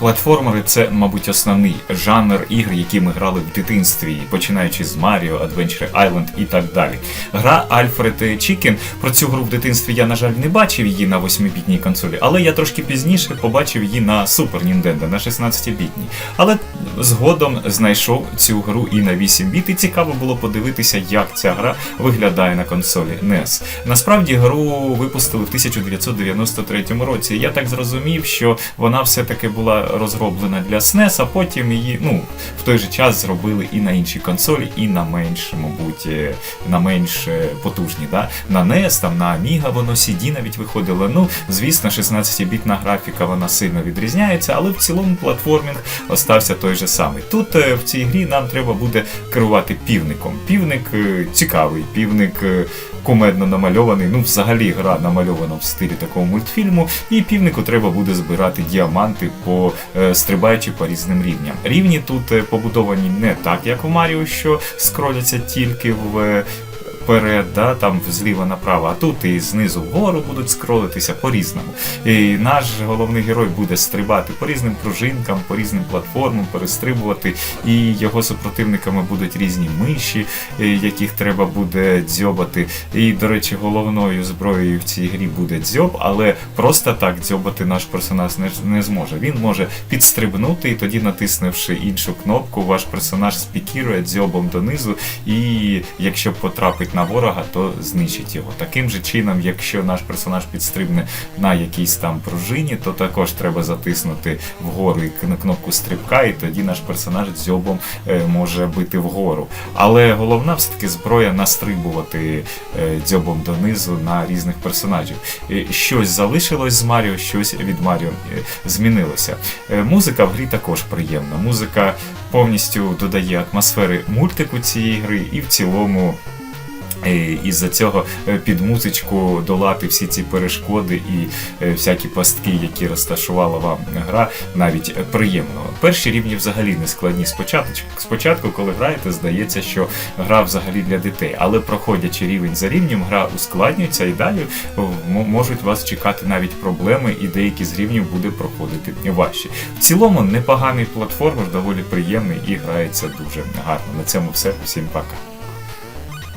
Платформери це, мабуть, основний жанр ігр, які ми грали в дитинстві, починаючи з Mario, Adventure Island і так далі. Гра Alfred Chicken. Про цю гру в дитинстві я, на жаль, не бачив її на 8-бітній консолі, але я трошки пізніше побачив її на Super Nintendo, на 16-бітній. Але згодом знайшов цю гру і на 8 біт, і цікаво було подивитися, як ця гра виглядає на консолі NES. Насправді гру випустили в 1993 році. Я так зрозумів, що вона все-таки була розроблена для SNES, а потім її ну, в той же час зробили і на іншій консолі, і на менш, мабуть, на менш е, потужні. Да? На NES, там, на Amiga воно CD навіть виходило. Ну, звісно, 16-бітна графіка вона сильно відрізняється, але в цілому платформінг остався той же самий. Тут е, в цій грі нам треба буде керувати півником. Півник е, цікавий, півник. е, Кумедно намальований, ну взагалі гра намальована в стилі такого мультфільму, і півнику треба буде збирати діаманти по стрибаючи по різним рівням. Рівні тут побудовані не так, як у Маріо, що скроляться тільки в. Вперед, да, там зліва направо, а тут і знизу вгору будуть скролитися по-різному. І наш головний герой буде стрибати по різним пружинкам, по різним платформам, перестрибувати, і його супротивниками будуть різні миші, е, яких треба буде дзьобати. І, до речі, головною зброєю в цій грі буде дзьоб, але просто так дзьобати наш персонаж не, не зможе. Він може підстрибнути, і тоді, натиснувши іншу кнопку, ваш персонаж спікірує дзьобом донизу, і якщо потрапить на ворога, то знищить його. Таким же чином, якщо наш персонаж підстрибне на якійсь там пружині, то також треба затиснути вгору кнопку стрибка, і тоді наш персонаж дзьобом е, може бити вгору. Але головна все-таки зброя настрибувати е, дзьобом донизу на різних персонажів. Щось залишилось з Маріо, щось від Маріо е, змінилося. Музика в грі також приємна. Музика повністю додає атмосфери мультику цієї гри, і в цілому. Е, Із-за цього е, під музичку долати всі ці перешкоди і е, всякі пастки, які розташувала вам гра, навіть приємно. Перші рівні взагалі не складні спочатку. Спочатку, коли граєте, здається, що гра взагалі для дітей, але проходячи рівень за рівнем, гра ускладнюється і далі можуть вас чекати навіть проблеми, і деякі з рівнів буде проходити важче. В цілому непоганий платформер, доволі приємний і грається дуже гарно. На цьому все. Всім пока.